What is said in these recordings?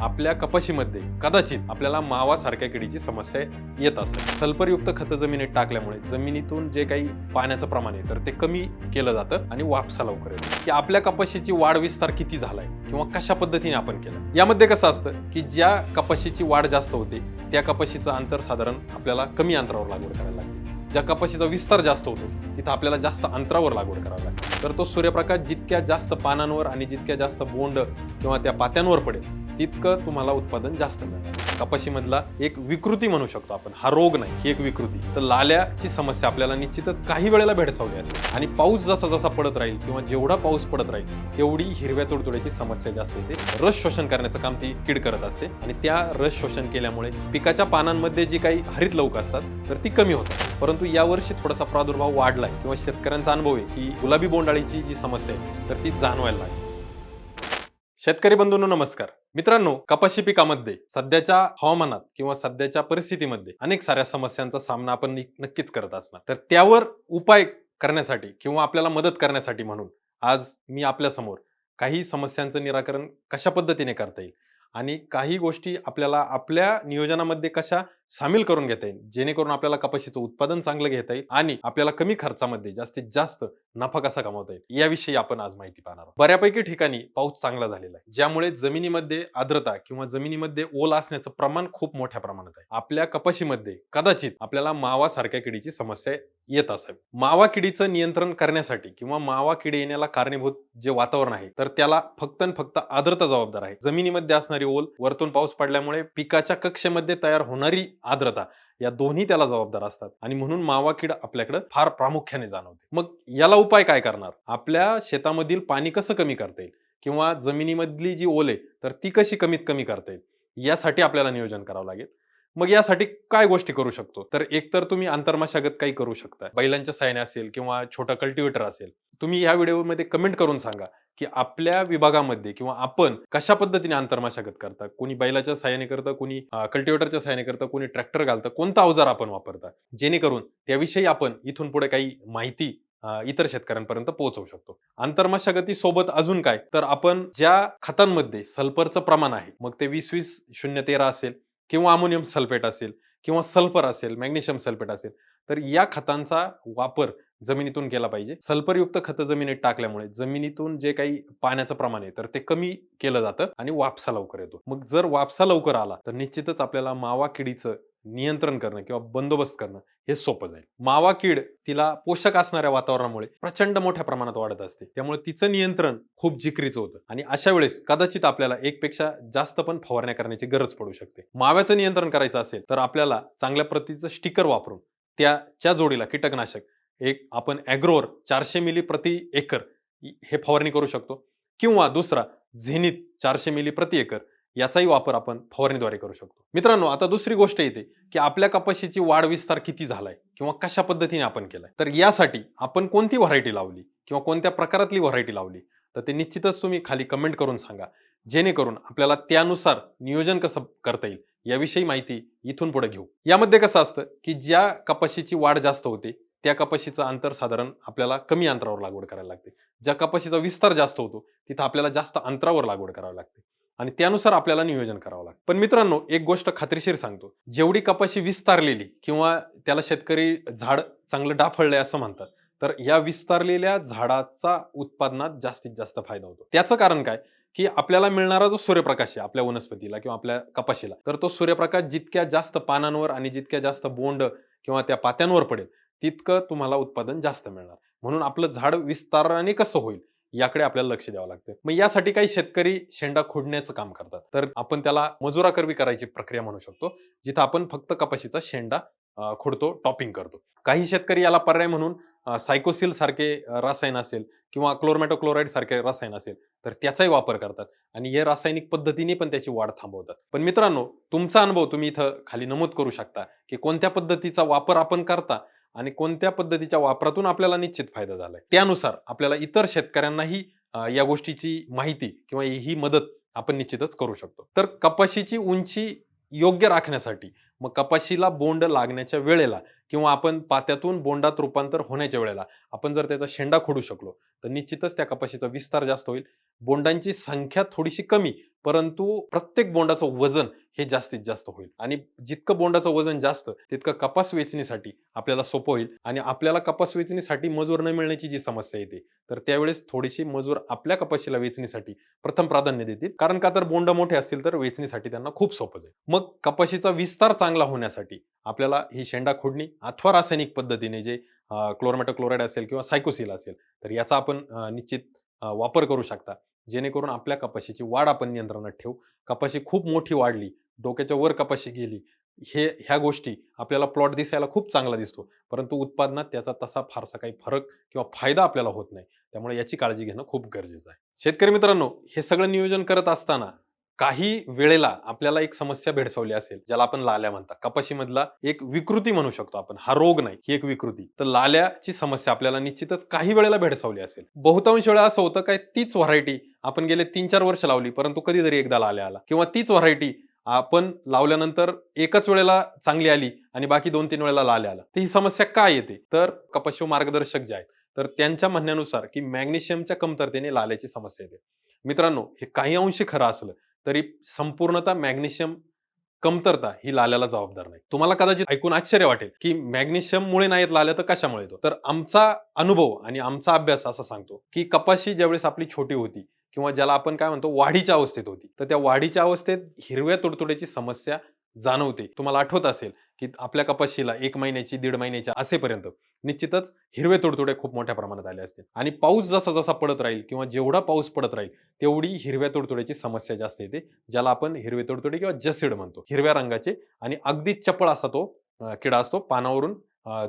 आपल्या कपाशीमध्ये कदाचित आपल्याला मावा सारख्या किडीची समस्या येत असते. सल्फरयुक्त खतं जमिनीत टाकल्यामुळे जमिनीतून जे काही पाण्याचं प्रमाण आहे तर ते कमी केलं जातं आणि वापसा लवकर येतो. की आपल्या कपाशीची वाढ विस्तार किती झालाय किंवा कशा पद्धतीने आपण केलं? यामध्ये कसं असतं की ज्या कपाशीची वाढ जास्त होते त्या कपाशीचं अंतर साधारण आपल्याला कमी अंतरावर लागवड करायला लागते. ज्या कपाशीचा विस्तार जास्त होतो तिथं आपल्याला जास्त अंतरावर लागवड करावी लागते. तर तो सूर्यप्रकाश जितक्या जास्त पानांवर आणि जितक्या जास्त बोंड किंवा त्या पात्यांवर पडेल तितकं तुम्हाला उत्पादन जास्त मिळणार. कपाशीमधला एक विकृती म्हणू शकतो आपण. हा रोग नाही ही एक विकृती. तर लाल्याची समस्या आपल्याला निश्चितच काही वेळेला भेडसावली असेल. आणि पाऊस जसा जसा पडत राहील किंवा जेवढा पाऊस पडत राहील तेवढी हिरव्या तुडतुड्याची समस्या जास्त येते. रस शोषण करण्याचं काम ती कीड करत असते. आणि त्या रस शोषण केल्यामुळे पिकाच्या पानांमध्ये जी काही हरित लवक असतात तर ती कमी होतात. परंतु यावर्षी थोडासा प्रादुर्भाव वाढलाय किंवा शेतकऱ्यांचा अनुभव आहे की गुलाबी बोंडाळीची जी समस्या आहे तर ती जाणवायला लागली. शेतकरी बंधूंनो नमस्कार. मित्रांनो कपाशी पिकामध्ये सध्याच्या हवामानात किंवा सध्याच्या परिस्थितीमध्ये अनेक साऱ्या समस्यांचा सामना आपण नक्कीच करत असणार. तर त्यावर उपाय करण्यासाठी किंवा आपल्याला मदत करण्यासाठी म्हणून आज मी आपल्यासमोर काही समस्यांचं निराकरण कशा पद्धतीने करता येईल? आणि काही गोष्टी आपल्याला आपल्या नियोजनामध्ये कशा सामील करून घेता येईल? जेणेकरून आपल्याला कपाशीचं उत्पादन चांगलं घेता येईल आणि आपल्याला कमी खर्चामध्ये जास्तीत जास्त नफा कसा कमावता येईल? याविषयी आपण आज माहिती पाहणार आहोत. बऱ्यापैकी ठिकाणी पाऊस चांगला झालेला आहे ज्यामुळे जमिनीमध्ये आर्द्रता किंवा जमिनीमध्ये ओल असण्याचं प्रमाण खूप मोठ्या प्रमाणात आहे. आपल्या कपाशीमध्ये कदाचित आपल्याला मावासारख्या किडीची समस्या येत असावी. मावा किडीचं नियंत्रण करण्यासाठी किंवा मावा किडी येण्याला कारणीभूत जे वातावरण आहे तर त्याला फक्त आणि फक्त आर्द्रता जबाबदार आहे. जमिनीमध्ये असणारी ओल वरतून पाऊस पडल्यामुळे पिकाच्या कक्षेमध्ये तयार होणारी आर्द्रता या दोन्ही त्याला जबाबदार असतात. आणि म्हणून मावा किड आपल्याकडे फार प्रामुख्याने जाणवते. मग याला उपाय काय करणार? आपल्या शेतामधील पाणी कसं कमी करता येईल? किंवा जमिनीमधली जी ओल आहे तर ती कशी कमीत कमी करता येईल? यासाठी आपल्याला नियोजन करावं लागेल. मग यासाठी काय गोष्टी करू शकतो? तर एकतर तुम्ही आंतरमशागत काही करू शकता. बैलांच्या सायने असेल किंवा छोटा कल्टिवेटर असेल. तुम्ही या व्हिडिओमध्ये कमेंट करून सांगा की आपल्या विभागामध्ये किंवा आपण कशा पद्धतीने आंतरमशागत करता? कोणी बैलाच्या सहाय्याने करतं कोणी कल्टिवेटरच्या सहाय्याने करतं कोणी ट्रॅक्टर घालतं कोणता अवजार आपण वापरता? जेणेकरून त्याविषयी आपण इथून पुढे काही माहिती इतर शेतकऱ्यांपर्यंत पोहोचवू शकतो. आंतरमशागती सोबत अजून काय? तर आपण ज्या खतांमध्ये सल्फरचं प्रमाण आहे मग ते वीस वीस शून्य तेरा असेल. किंवा अमोनियम सल्फेट असेल किंवा सल्फर असेल मॅग्नेशियम सल्फेट असेल तर या खतांचा वापर जमिनीतून केला पाहिजे. सल्फरयुक्त खतं जमिनीत टाकल्यामुळे जमिनीतून जे काही पाण्याचं प्रमाण आहे तर ते कमी केलं जातं आणि वापसा लवकर येतो. मग जर वापसा लवकर आला तर निश्चितच आपल्याला मावा किडीचं नियंत्रण करणं किंवा बंदोबस्त करणं हे सोपं जाईल. मावा कीड तिला पोषक असणाऱ्या वातावरणामुळे प्रचंड मोठ्या प्रमाणात वाढत असते. त्यामुळे तिचं नियंत्रण खूप जिकरीचं होतं. आणि अशा वेळेस कदाचित आपल्याला एकपेक्षा जास्त पण फवारण्या करण्याची गरज पडू शकते. माव्याचं नियंत्रण करायचं असेल तर आपल्याला चांगल्या प्रतीचं स्टिकर वापरून त्याच्या जोडीला कीटकनाशक एक आपण ॲग्रोवर चारशे मिली प्रति एकर हे फवारणी करू शकतो. किंवा दुसरा झेनित चारशे मिली प्रति एकर याचाही वापर आपण फवारणीद्वारे करू शकतो. मित्रांनो आता दुसरी गोष्ट येते की आपल्या कपाशीची वाढ विस्तार किती झालाय किंवा कशा पद्धतीने आपण केलाय. तर यासाठी आपण कोणती व्हरायटी लावली किंवा कोणत्या प्रकारातली व्हरायटी लावली? तर ते निश्चितच तुम्ही खाली कमेंट करून सांगा. जेणेकरून आपल्याला त्यानुसार नियोजन कसं करता येईल याविषयी माहिती इथून पुढे घेऊ. यामध्ये कसं असतं की ज्या कपाशीची वाढ जास्त होते त्या कपाशीचं अंतर साधारण आपल्याला कमी अंतरावर लागवड करायला लागते. ज्या कपाशीचा विस्तार जास्त होतो तिथं आपल्याला जास्त अंतरावर लागवड करावी लागते. आणि त्यानुसार आपल्याला नियोजन करावं लागतं. पण मित्रांनो एक गोष्ट खात्रीशीर सांगतो. जेवढी कपाशी विस्तारलेली किंवा त्याला शेतकरी झाड चांगलं डाफळलंय असं म्हणतात तर या विस्तारलेल्या झाडाचा उत्पादनात जास्तीत जास्त फायदा होतो. त्याचं कारण काय? की आपल्याला मिळणारा जो सूर्यप्रकाश आहे आपल्या वनस्पतीला किंवा आपल्या कपाशीला तर तो सूर्यप्रकाश जितक्या जास्त पानांवर आणि जितक्या जास्त बोंड किंवा त्या पात्यांवर पडेल तितकं तुम्हाला उत्पादन जास्त मिळणार. म्हणून आपलं झाड विस्ताराने कसं होईल याकडे आपल्याला लक्ष द्यावं लागतं. मग यासाठी काही शेतकरी शेंडा खोडण्याचं काम करतात. तर आपण त्याला मजुराकरवी करायची प्रक्रिया म्हणू शकतो जिथं आपण फक्त कपाशीचा शेंडा खोडतो टॉपिंग करतो. काही शेतकरी याला पर्याय म्हणून सायकोसिल सारखे रसायन असेल किंवा क्लोरमॅटोक्लोराईड सारखे रसायन असेल तर त्याचाही वापर करतात. आणि हे रासायनिक पद्धतीने पण त्याची वाढ थांबवतात. पण मित्रांनो तुमचा अनुभव तुम्ही इथं खाली नमूद करू शकता की कोणत्या पद्धतीचा वापर आपण करता आणि कोणत्या पद्धतीच्या वापरातून आपल्याला निश्चित फायदा झालाय? त्यानुसार आपल्याला इतर शेतकऱ्यांनाही या गोष्टीची माहिती किंवा ही मदत आपण निश्चितच करू शकतो. तर कपाशीची उंची योग्य राखण्यासाठी मग कपाशीला बोंड लागण्याच्या वेळेला किंवा आपण पात्यातून बोंडात रूपांतर होण्याच्या वेळेला आपण जर त्याचा शेंडा खोडू शकलो तर निश्चितच त्या कपाशीचा विस्तार जास्त होईल. बोंडांची संख्या थोडीशी कमी परंतु प्रत्येक बोंडाचं वजन हे जास्तीत जास्त होईल. आणि जितकं बोंडाचं वजन जास्त तितकं कपास वेचणीसाठी आपल्याला सोपं होईल. आणि आपल्याला कपास वेचणीसाठी मजूर न मिळण्याची जी समस्या येते तर त्यावेळेस थोडीशी मजूर आपल्या कपाशीला वेचणीसाठी प्रथम प्राधान्य देतील. कारण का तर बोंड मोठे असतील तर वेचणीसाठी त्यांना खूप सोपं जाईल. मग कपाशीचा विस्तार चांगला होण्यासाठी आपल्याला ही शेंडा खोडणी अथवा रासायनिक पद्धतीने जे क्लोरमॅटो क्लोराईड असेल किंवा सायकोसिल असेल तर याचा आपण निश्चित वापर करू शकता. जेणेकरून आपल्या कपाशीची वाढ आपण नियंत्रणात ठेवू. कपाशी खूप मोठी वाढली डोक्याच्या वर कपाशी गेली हे ह्या गोष्टी आपल्याला प्लॉट दिसायला खूप चांगला दिसतो. परंतु उत्पादनात त्याचा तसा फारसा काही फरक किंवा फायदा आपल्याला होत नाही. त्यामुळे याची काळजी घेणं खूप गरजेचं आहे. शेतकरी मित्रांनो हे सगळं नियोजन करत असताना काही वेळेला आपल्याला एक समस्या भेडसावली असेल ज्याला आपण लाल्या म्हणतात. कपाशीमधला एक विकृती म्हणू शकतो आपण. हा रोग नाही ही एक विकृती. तर लाल्याची समस्या आपल्याला निश्चितच काही वेळेला भेडसावली असेल. बहुतांश वेळा असं होतं काय तीच व्हरायटी आपण गेले तीन चार वर्ष लावली परंतु कधीतरी एकदा लाल्या आला. किंवा तीच व्हरायटी आपण लावल्यानंतर एकच वेळेला चांगली आली आणि बाकी दोन तीन वेळेला लाल्या आला तर ही समस्या काय येते? तर कपाशिव मार्गदर्शक जे आहेत तर त्यांच्या म्हणण्यानुसार की मॅग्नेशियमच्या कमतरतेने लाल्याची समस्या येते. मित्रांनो हे काही अंशी खरं असलं तरी संपूर्णतः मॅग्नेशियम कमतरता ही लाल्याला जबाबदार नाही. तुम्हाला कदाचित ऐकून आश्चर्य वाटेल की मॅग्नेशियममुळे नाहीत नाही लाल्या तर कशामुळे येतो? तर आमचा अनुभव आणि आमचा अभ्यास असा सांगतो की कपाशी ज्यावेळेस आपली छोटी होती किंवा ज्याला आपण काय म्हणतो वाढीच्या अवस्थेत होती. तर त्या वाढीच्या अवस्थेत हिरव्या तुडतुड्याची समस्या जाणवते. तुम्हाला आठवत असेल की आपल्या कपाशीला एक महिन्याची दीड महिन्याची असेपर्यंत निश्चितच हिरवे तुडतुडे खूप मोठ्या प्रमाणात आले असतील. आणि पाऊस जसा जसा पडत राहील किंवा जेवढा पाऊस पडत राहील तेवढी हिरव्या तुडतुड्याची समस्या जास्त येते ज्याला आपण हिरवे तुडतुडे किंवा जसीड म्हणतो. हिरव्या रंगाचे आणि अगदी चपळ असा तो किडा असतो पानावरून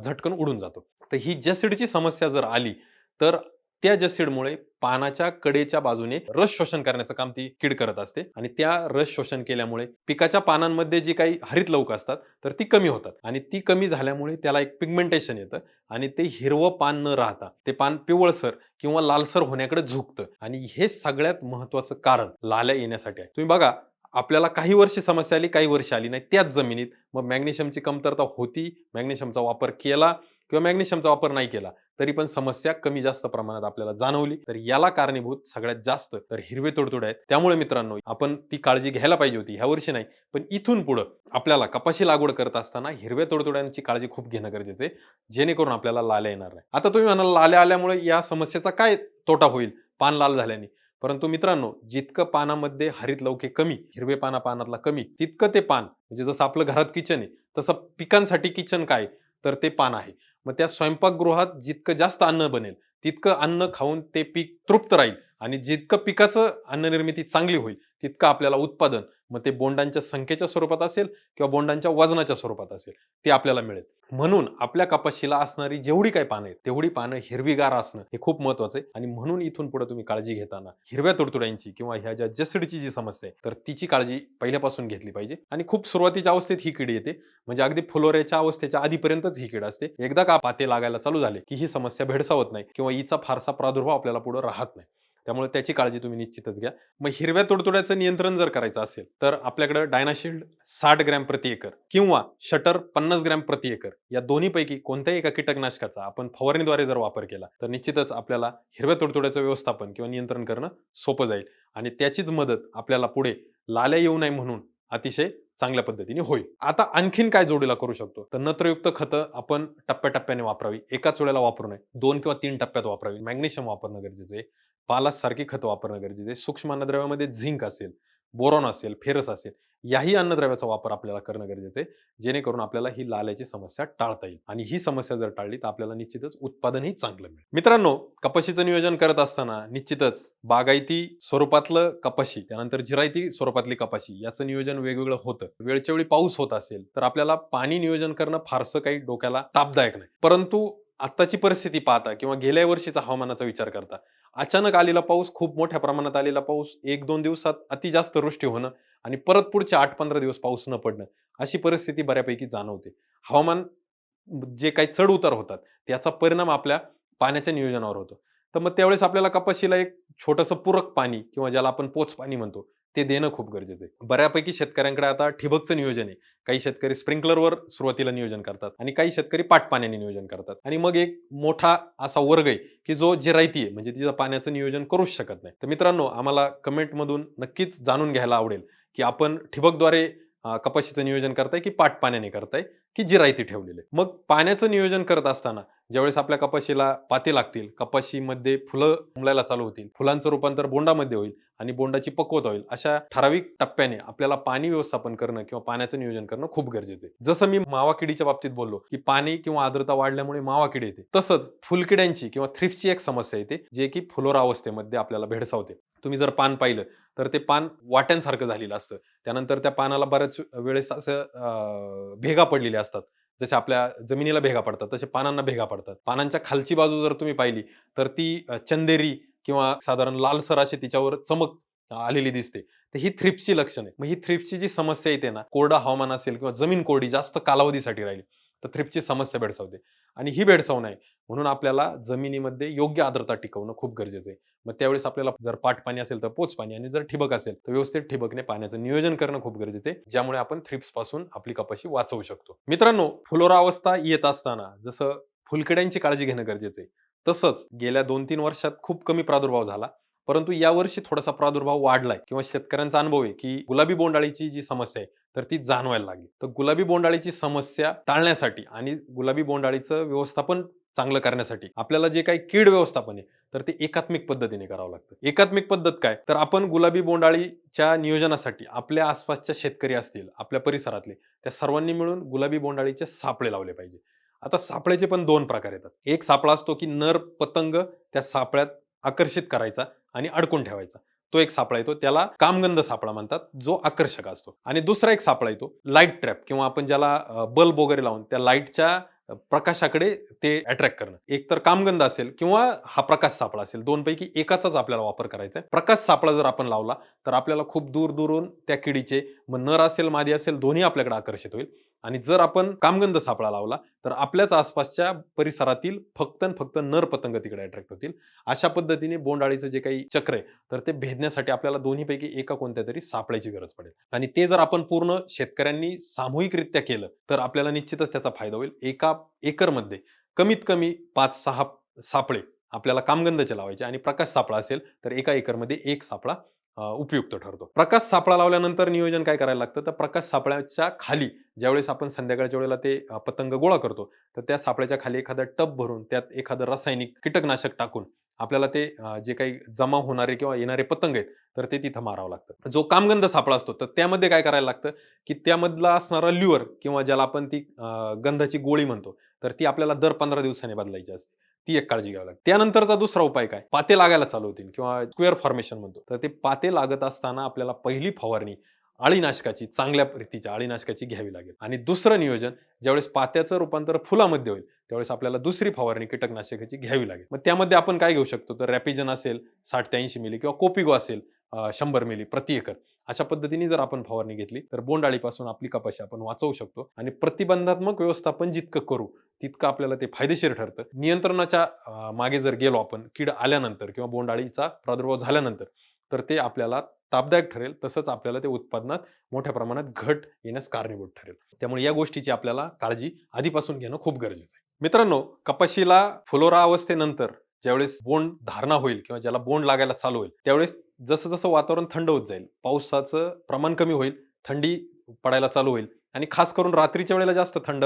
झटकन उडून जातो. तर ही जसीडची समस्या जर आली तर त्या जसीडमुळे पानाच्या कडेच्या बाजूने रस शोषण करण्याचं काम ती कीड करत असते. आणि त्या रस शोषण केल्यामुळे पिकाच्या पानांमध्ये जी काही हरित लवक असतात तर ती कमी होतात. आणि ती कमी झाल्यामुळे त्याला एक पिगमेंटेशन येतं आणि ते हिरवं पान न राहता ते पान पिवळसर किंवा लालसर होण्याकडे झुकतं. आणि हे सगळ्यात महत्वाचं कारण लाल्या येण्यासाठी आहे. तुम्ही बघा आपल्याला काही वर्षी समस्या आली काही वर्ष आली नाही. त्याच जमिनीत मग मॅग्नेशियमची कमतरता होती. मॅग्नेशियमचा वापर केला. किंवा मॅग्नेशियमचा वापर नाही केला तरी पण समस्या कमी जास्त प्रमाणात आपल्याला जाणवली. तर याला कारणीभूत सगळ्यात जास्त तर हिरवे तोडतोड आहेत. त्यामुळे मित्रांनो आपण ती काळजी घ्यायला पाहिजे होती ह्या वर्षी नाही. पण इथून पुढं आपल्याला कपाशी लागवड करत असताना हिरव्या तोडतोड्यांची काळजी खूप घेणं गरजेचं आहे जेणेकरून आपल्याला लाल्या येणार नाही. आता तुम्ही म्हणाल लाल्या आल्यामुळे या समस्येचा काय तोटा होईल? पान लाल झाल्याने. परंतु मित्रांनो जितकं पानामध्ये हरित लवके कमी हिरवे पाना पानातला कमी तितकं ते पान म्हणजे जसं आपलं घरात किचन आहे तसं पिकांसाठी किचन काय? तर ते पान आहे. मग त्या स्वयंपाकगृहात जितकं जास्त अन्न बनेल तितकं अन्न खाऊन ते पीक तृप्त राहील आणि जितकं पिकाचं अन्न निर्मिती चांगली होईल तितकं आपल्याला उत्पादन मग ते बोंडांच्या संख्येच्या स्वरूपात असेल किंवा बोंडांच्या वजनाच्या स्वरूपात असेल ते आपल्याला मिळेल. म्हणून आपल्या कपाशीला असणारी जेवढी काही पानं आहेत तेवढी पानं हिरवीगार असणं हे खूप महत्वाचं आहे. आणि म्हणून इथून पुढे तुम्ही काळजी घेताना हिरव्या तुडतुड्यांची किंवा ह्या ज्या जसडीची जी समस्या आहे तर तिची काळजी पहिल्यापासून घेतली पाहिजे. आणि खूप सुरुवातीच्या अवस्थेत ही कीड येते. म्हणजे अगदी फुलोऱ्याच्या अवस्थेच्या आधीपर्यंतच ही कीड असते. एकदा का पाते लागायला चालू झाले की ही समस्या भेडसावत नाही किंवा हिचा फारसा प्रादुर्भाव आपल्याला पुढे राहत नाही. त्यामुळे त्याची काळजी तुम्ही निश्चितच घ्या. मग हिरव्या तुडतुड्याचं नियंत्रण जर करायचं असेल तर आपल्याकडे डायनाशिल्ड साठ ग्रॅम प्रति एकर किंवा शटर पन्नास ग्रॅम प्रति एकर या दोन्हीपैकी कोणत्याही एका कीटकनाशकाचा आपण फवारणीद्वारे जर वापर केला तर निश्चितच आपल्याला हिरव्या तुडतुड्याचं व्यवस्थापन किंवा नियंत्रण करणं सोपं जाईल आणि त्याचीच मदत आपल्याला पुढे लाल्या येऊ नये म्हणून अतिशय चांगल्या पद्धतीने होईल. आता आणखीन काय जोडीला करू शकतो? तर नत्रयुक्त खतं आपण टप्प्याटप्प्याने वापरावी. एकाच वेळेला वापरू नये. दोन किंवा तीन टप्प्यात वापरावी. मॅग्नेशियम वापरणं गरजेचं आहे. पालासारखी खतं वापरणं गरजेचं आहे. सूक्ष्म अन्नद्रव्यामध्ये झिंक असेल बोरॉन असेल फेरस असेल याही अन्नद्रव्याचा वापर आपल्याला करणं गरजेचं आहे. जेणेकरून आपल्याला ही लाल्याची समस्या टाळता येईल. आणि ही समस्या जर टाळली तर आपल्याला निश्चितच उत्पादनही चांगलं मिळेल. मित्रांनो कपाशीचं नियोजन करत असताना निश्चितच बागायती स्वरूपातलं कपाशी त्यानंतर जिरायती स्वरूपातली कपाशी याचं नियोजन वेगवेगळं होतं. वेळच्या वेळी पाऊस होत असेल तर आपल्याला पाणी नियोजन करणं फारसं काही डोक्याला तापदायक नाही. परंतु आत्ताची परिस्थिती पाहता किंवा गेल्या वर्षीचा हवामानाचा विचार करता अचानक आलेला पाऊस खूप मोठ्या प्रमाणात आलेला पाऊस एक दोन दिवसात अति जास्त वृष्टी होणं आणि परत पुढचे आठ पंधरा दिवस पाऊस न पडणं अशी परिस्थिती बऱ्यापैकी जाणवते. हवामान जे काही चढ उतार होतात त्याचा परिणाम आपल्या पाण्याच्या नियोजनावर होतो. तर मग त्यावेळेस आपल्याला कपाशीला एक छोटंसं पूरक पाणी किंवा ज्याला आपण पोच पाणी म्हणतो ते देणं खूप गरजेचं आहे. बऱ्यापैकी शेतकऱ्यांकडे आता ठिबकचं नियोजन आहे. काही शेतकरी स्प्रिंकलरवर सुरुवातीला नियोजन करतात आणि काही शेतकरी पाटपाण्याने नियोजन करतात. आणि मग एक मोठा असा वर्ग आहे की जो जिरायती आहे म्हणजे तिचं पाण्याचं नियोजन करूच शकत नाही. तर मित्रांनो आम्हाला कमेंटमधून नक्कीच जाणून घ्यायला आवडेल की आपण ठिबकद्वारे कपाशीचं नियोजन करताय की पाटपाण्याने करताय की जिरायती ठेवलेले मग पाण्याचं नियोजन करत असताना ज्यावेळेस आपल्या कपाशीला पाते लागतील कपाशीमध्ये फुलं उमलायला चालू होतील. फुलांचं रूपांतर बोंडामध्ये होईल आणि बोंडाची पक्वता होईल. अशा ठराविक टप्प्याने आपल्याला पाणी व्यवस्थापन करणं किंवा पाण्याचं नियोजन करणं खूप गरजेचं आहे. जसं मी मावा किडीच्या बाबतीत बोललो की पाणी किंवा आर्द्रता वाढल्यामुळे मावा किडी येते. तसंच फुलकिड्यांची किंवा थ्रिप्सची एक समस्या येते जे की फुलोरा अवस्थेमध्ये आपल्याला भेडसावते. तुम्ही जर पान पाहिलं तर ते पान वाट्यांसारखं झालेलं असतं. त्यानंतर त्या पानाला बऱ्याच वेळेस असं भेगा पडलेल्या असतात. जसे आपल्या जमिनीला भेगा पडतात तसे पानांना भेगा पडतात. पानांच्या खालची बाजू जर तुम्ही पाहिली तर ती चंदेरी किंवा साधारण लालसर अशी तिच्यावर चमक आलेली दिसते. तर ही थ्रिप्सची लक्षण आहे मग ही थ्रिप्सची जी समस्या येते ना कोरडा हवामान असेल किंवा जमीन कोरडी जास्त कालावधीसाठी राहिली. तर थ्रिपची समस्या भेडसावते आणि ही भेडसावू आहे म्हणून आपल्याला जमिनीमध्ये योग्य आर्द्रता टिकवणं खूप गरजेचं आहे. मग त्यावेळेस आपल्याला जर पाट पाणी असेल तर पोच पाणी आणि जर ठिबक असेल तर व्यवस्थित ठिबकने पाण्याचं नियोजन करणं खूप गरजेचं आहे. ज्यामुळे आपण थ्रिप्सपासून आपली कपाशी वाचवू शकतो. मित्रांनो फुलोरा अवस्था येत असताना जसं फुलकड्यांची काळजी घेणं गरजेचं आहे तसंच गेल्या दोन तीन वर्षात खूप कमी प्रादुर्भाव झाला. परंतु यावर्षी थोडासा प्रादुर्भाव वाढलाय. किंवा शेतकऱ्यांचा अनुभव आहे की गुलाबी बोंडाळीची जी समस्या आहे तर ती जाणवायला लागली. तर गुलाबी बोंडाळीची समस्या टाळण्यासाठी आणि गुलाबी बोंडाळीचं व्यवस्थापन चांगलं करण्यासाठी आपल्याला जे काही कीड व्यवस्थापन आहे तर ते एकात्मिक पद्धतीने करावं लागतं. एकात्मिक पद्धत काय? तर आपण गुलाबी बोंडाळीच्या नियोजनासाठी आपल्या आसपासच्या शेतकरी असतील आपल्या परिसरातले त्या सर्वांनी मिळून गुलाबी बोंडाळीचे सापळे लावले पाहिजे. आता सापळ्याचे पण दोन प्रकार येतात. एक सापळा असतो की नर पतंग त्या सापळ्यात आकर्षित करायचा आणि अडकून ठेवायचा. तो एक सापळा येतो त्याला कामगंध सापळा म्हणतात जो आकर्षक असतो. आणि दुसरा एक सापळा येतो लाइट ट्रॅप किंवा आपण ज्याला बल्ब वगैरे लावून त्या लाईटच्या प्रकाशाकडे ते अट्रॅक्ट करणं. एक तर कामगंध असेल किंवा हा प्रकाश सापळा असेल दोन पैकी एकाचाच आपल्याला वापर करायचा आहे. प्रकाश सापळा जर आपण लावला तर आपल्याला खूप दूर दूरून त्या किडीचे मग नर असेल मादी असेल दोन्ही आपल्याकडे आकर्षित होईल. आणि जर आपण कामगंध सापळा लावला तर आपल्याच आसपासच्या परिसरातील फक्त आणि फक्त नर पतंग तिकडे अट्रॅक्ट होतील. अशा पद्धतीने बोंडाळीचं जे काही चक्र आहे तर ते भेदण्यासाठी आपल्याला दोन्हीपैकी एका कोणत्या तरी सापळ्याची गरज पडेल. आणि ते जर आपण पूर्ण शेतकऱ्यांनी सामूहिकरित्या केलं तर आपल्याला निश्चितच त्याचा फायदा होईल. एका एकरमध्ये कमीत कमी पाच सहा सापळे आपल्याला कामगंधचे लावायचे आणि प्रकाश सापळा असेल तर एका एकरमध्ये एक सापळा उपयुक्त ठरतो. प्रकाश सापळा लावल्यानंतर नियोजन काय करायला लागतं? तर प्रकाश सापळ्याच्या खाली ज्यावेळेस आपण संध्याकाळच्या वेळेला ते पतंग गोळा करतो तर त्या सापळ्याच्या खाली एखादा टब भरून त्यात एखादं रासायनिक कीटकनाशक टाकून आपल्याला ते जे काही जमा होणारे किंवा येणारे पतंग आहेत तर ते तिथं मारावं लागतं. जो कामगंध सापळा असतो तर त्यामध्ये काय करायला लागतं? की त्यामधला असणारा ल्युअर किंवा ज्याला आपण ती गंधाची गोळी म्हणतो तर ती आपल्याला दर पंधरा दिवसांनी बदलायची असते. ती एक काळजी घ्यावी लागते. त्यानंतरचा दुसरा उपाय काय? पाते लागायला चालू होतील किंवा स्क्वेअर फॉर्मेशन म्हणतो. तर ते पाते लागत असताना आपल्याला पहिली फवारणी अळीनाशकाची चांगल्या रीतीच्या अळीनाशकाची घ्यावी लागेल. आणि दुसरं नियोजन ज्यावेळेस पात्याचं रूपांतर फुलामध्ये होईल त्यावेळेस आपल्याला दुसरी फवारणी कीटकनाशकाची घ्यावी लागेल. मग त्यामध्ये आपण काय घेऊ शकतो? तर रॅपिजन असेल साठ ते ऐंशी मिली किंवा कोपिगो असेल शंभर मिली प्रति एकर. अशा पद्धतीने जर आपण फवारणी घेतली तर बोंडाळीपासून आपली कपाशी आपण वाचवू शकतो. आणि प्रतिबंधात्मक व्यवस्थापन जितकं करू तितकं आपल्याला ते फायदेशीर ठरतं. नियंत्रणाच्या मागे जर गेलो आपण कीड आल्यानंतर किंवा बोंडाळीचा प्रादुर्भाव झाल्यानंतर तर ते आपल्याला तापदायक ठरेल. तसंच आपल्याला ते उत्पादनात मोठ्या प्रमाणात घट येण्यास कारणीभूत ठरेल. त्यामुळे या गोष्टीची आपल्याला काळजी आधीपासून घेणं खूप गरजेचं आहे. मित्रांनो कपाशीला फुलोरा अवस्थेनंतर ज्यावेळेस बोंड धारणा होईल किंवा ज्याला बोंड लागायला चालू होईल त्यावेळेस जसं जसं वातावरण थंड होत जाईल पावसाचं प्रमाण कमी होईल थंडी पडायला चालू होईल आणि खास करून रात्रीच्या वेळेला जास्त थंड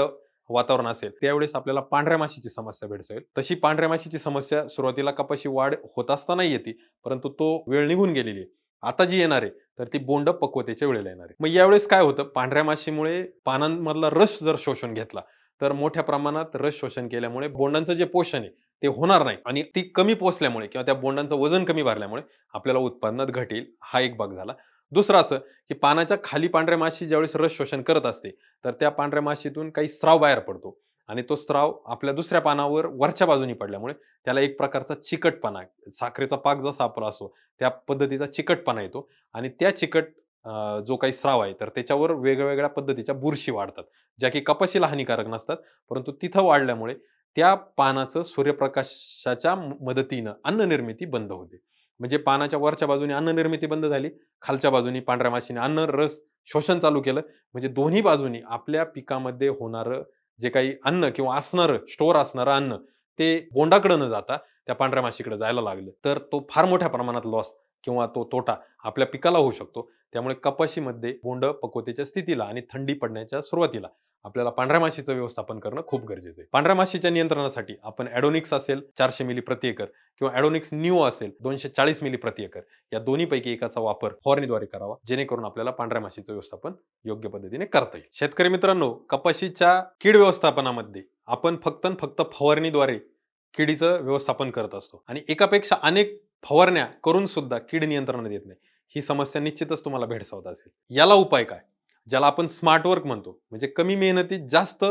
वातावरण असेल त्यावेळेस आपल्याला पांढऱ्या माशीची समस्या भेडसेल तशी पांढऱ्या माशीची समस्या सुरुवातीला कपाशी वाढ होत असताना येते परंतु तो वेळ निघून गेलेली आहे. आता जी येणार आहे तर ती बोंड पक्वतेच्या वेळेला येणार आहे. मग यावेळेस काय होतं? पांढऱ्या माशीमुळे पानांमधला रस जर शोषण घेतला तर मोठ्या प्रमाणात रस शोषण केल्यामुळे बोंडांचं जे पोषण आहे ते होणार नाही. आणि ती कमी पोचल्यामुळे किंवा त्या बोंडांचं वजन कमी भरल्यामुळे आपल्याला उत्पादनात घटेल हा एक भाग झाला. दुसरं असं की पानाच्या खाली पांढऱ्या माशी ज्यावेळेस रस शोषण करत असते तर त्या पांढऱ्या माशीतून काही स्राव बाहेर पडतो. आणि तो स्राव आपल्या दुसऱ्या पानावर वरच्या बाजूनी पडल्यामुळे त्याला एक प्रकारचा चिकटपणा साखरेचा पाक जसा आपला असो त्या पद्धतीचा चिकटपणा येतो. आणि त्या चिकट जो काही स्राव आहे तर त्याच्यावर वेगवेगळ्या पद्धतीच्या बुरशी वाढतात ज्या की कपाशीला हानिकारक नसतात. परंतु तिथं वाढल्यामुळे त्या पानाचं सूर्यप्रकाशाच्या मदतीनं अन्न निर्मिती बंद होते. म्हणजे पानाच्या वरच्या बाजूने अन्न निर्मिती बंद झाली खालच्या बाजूनी पांढऱ्या माशीने अन्न रस शोषण चालू केलं. म्हणजे दोन्ही बाजूनी आपल्या पिकामध्ये होणारं जे काही अन्न किंवा असणारं स्टोअर असणारं अन्न ते बोंडाकडे न जाता त्या पांढऱ्या माशीकडे जायला लागलं. तर तो फार मोठ्या प्रमाणात लॉस किंवा तो तोटा आपल्या पिकाला होऊ शकतो. त्यामुळे कपाशीमध्ये बोंड पकवतेच्या स्थितीला आणि थंडी पडण्याच्या सुरुवातीला आपल्याला पांढऱ्या माशीचं व्यवस्थापन करणं खूप गरजेचं आहे. पांढऱ्या माशीच्या नियंत्रणासाठी आपण ॲडोनिक्स असेल चारशे मिली प्रति एकर किंवा ॲडोनिक्स न्यू असेल दोनशे चाळीस मिली प्रति एकर या दोन्हीपैकी एकाचा वापर फवारणीद्वारे करावा जेणेकरून आपल्याला पांढऱ्या माशीचं व्यवस्थापन योग्य पद्धतीने करता येईल. शेतकरी मित्रांनो कपाशीच्या कीड व्यवस्थापनामध्ये आपण फक्त फक्त फवारणीद्वारे किडीचं व्यवस्थापन करत असतो आणि एकापेक्षा अनेक फवारण्या करून सुद्धा कीड नियंत्रणात येत नाही. ही समस्या निश्चितच तुम्हाला भेडसावत असेल. याला उपाय काय? ज्याला आपण स्मार्ट वर्क म्हणतो. म्हणजे कमी मेहनतीत जास्त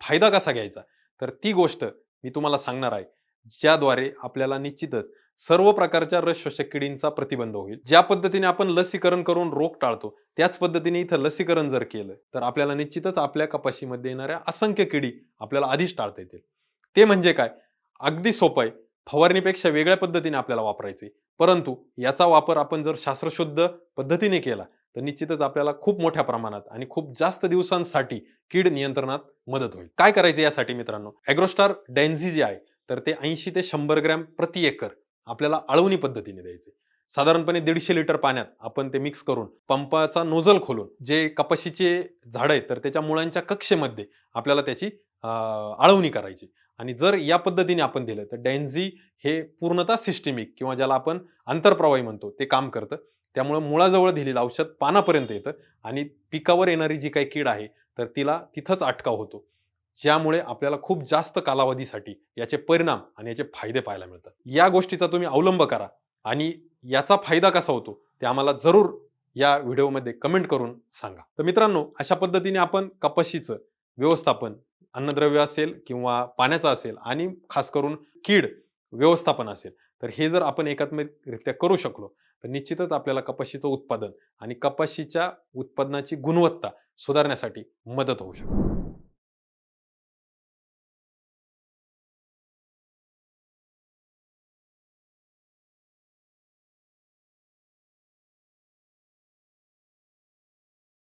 फायदा कसा घ्यायचा? तर ती गोष्ट मी तुम्हाला सांगणार आहे. ज्याद्वारे आपल्याला निश्चितच सर्व प्रकारच्या रस शोषक किडींचा प्रतिबंध होईल. ज्या पद्धतीने आपण लसीकरण करून रोग टाळतो त्याच पद्धतीने इथं लसीकरण जर केलं तर आपल्याला निश्चितच आपल्या कपाशीमध्ये येणाऱ्या असंख्य किडी आपल्याला आधीच टाळता येतील. ते म्हणजे काय? अगदी सोपं आहे. फवारणीपेक्षा वेगळ्या पद्धतीने आपल्याला वापरायचे. परंतु याचा वापर आपण जर शास्त्रशुद्ध पद्धतीने केला तर निश्चितच आपल्याला खूप मोठ्या प्रमाणात आणि खूप जास्त दिवसांसाठी कीड नियंत्रणात मदत होईल. काय करायचं यासाठी मित्रांनो? ॲग्रोस्टार डॅन्झी जे आहे तर ते ऐंशी ते शंभर ग्रॅम प्रति एकर आपल्याला आळवणी पद्धतीने द्यायचे. साधारणपणे दीडशे लिटर पाण्यात आपण ते मिक्स करून पंपाचा नोझल खोलून जे कपाशीचे झाड आहेत तर त्याच्या मुळांच्या कक्षेमध्ये आपल्याला त्याची आळवणी करायची. आणि जर या पद्धतीने आपण दिलं तर डॅन्झी हे पूर्णतः सिस्टेमिक किंवा ज्याला आपण आंतरप्रवाही म्हणतो ते काम करतं. त्यामुळे मुळाजवळ दिलेलं औषध पानापर्यंत येतं आणि पिकावर येणारी जी काही कीड आहे तर तिला तिथंच अटकाव होतो. ज्यामुळे आपल्याला खूप जास्त कालावधीसाठी याचे परिणाम आणि याचे फायदे पाहायला मिळतात. या गोष्टीचा तुम्ही अवलंब करा आणि याचा फायदा कसा होतो ते आम्हाला जरूर या व्हिडिओमध्ये कमेंट करून सांगा. तर मित्रांनो अशा पद्धतीने आपण कपाशीचं व्यवस्थापन अन्नद्रव्य असेल किंवा पाण्याचं असेल आणि खास करून कीड व्यवस्थापन असेल तर हे जर आपण एकात्मिकरित्या करू शकलो तर निश्चितच आपल्याला कपाशीचं उत्पादन आणि कपाशीच्या उत्पादनाची गुणवत्ता सुधारण्यासाठी मदत होऊ शकते.